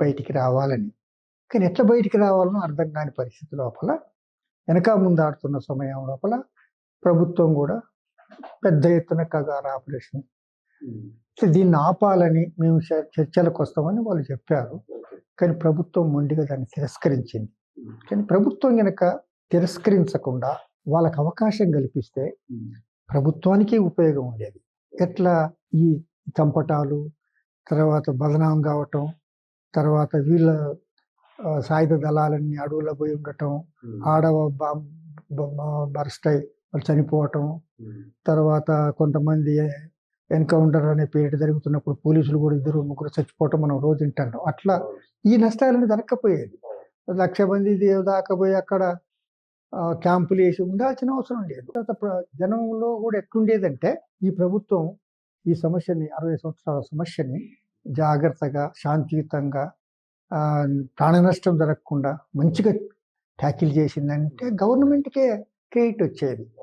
బయటికి రావాలని. కానీ ఎట్లా బయటికి రావాలనో అర్థం కాని పరిస్థితి లోపల వెనక ముందు ఆడుతున్న సమయం లోపల ప్రభుత్వం కూడా పెద్ద ఎత్తున కగారు ఆపరేషన్. దీన్ని ఆపాలని మేము చర్చలకు వస్తామని వాళ్ళు చెప్పారు. కానీ ప్రభుత్వం మొండిగా దాన్ని తిరస్కరించింది. కానీ ప్రభుత్వం గనక తిరస్కరించకుండా వాళ్ళకి అవకాశం కల్పిస్తే ప్రభుత్వానికి ఉపయోగం ఉండేది. ఎట్లా ఈ చంపటాలు తర్వాత బదనాం కావటం తర్వాత వీళ్ళ సాయుధ దళాలన్నీ అడవుల్లో పోయి ఉండటం ఆడవ బర్స్ట్ అయి వాళ్ళు చనిపోవటం తర్వాత కొంతమంది ఎన్కౌంటర్ అనే పేరిట జరుగుతున్నప్పుడు పోలీసులు కూడా ఇద్దరు ముగ్గురు చచ్చిపోవటం మనం రోజు వింటాం అట్లా ఈ నష్టాలను జరగకపోయేది లక్ష మంది దేవ దాకా పోయి అక్కడ క్యాంపులు వేసి ఉండాల్సిన అవసరం లేదు. తర్వాత ప్ర- జనంలో కూడా ఎట్లుండేదంటే ఈ ప్రభుత్వం ఈ సమస్యని అరవై సంవత్సరాల సమస్యని జాగ్రత్తగా శాంతియుతంగా ప్రాణ నష్టం జరగకుండా మంచిగా ట్యాకిల్ చేసిందంటే గవర్నమెంట్కే క్రెడిట్ వచ్చేది.